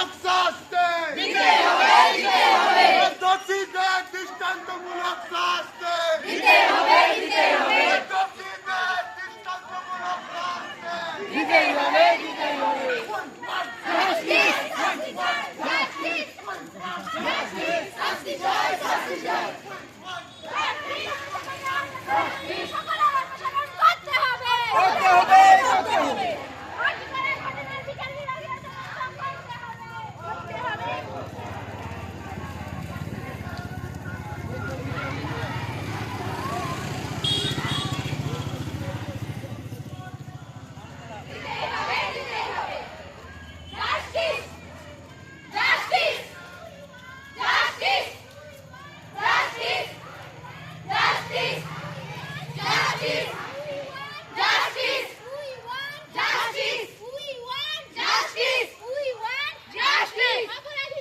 Gulagsaastei! Mitä on veli, miten on veli? Tosi tähtistanto Gulagsaastei! Mitä on veli, miten on?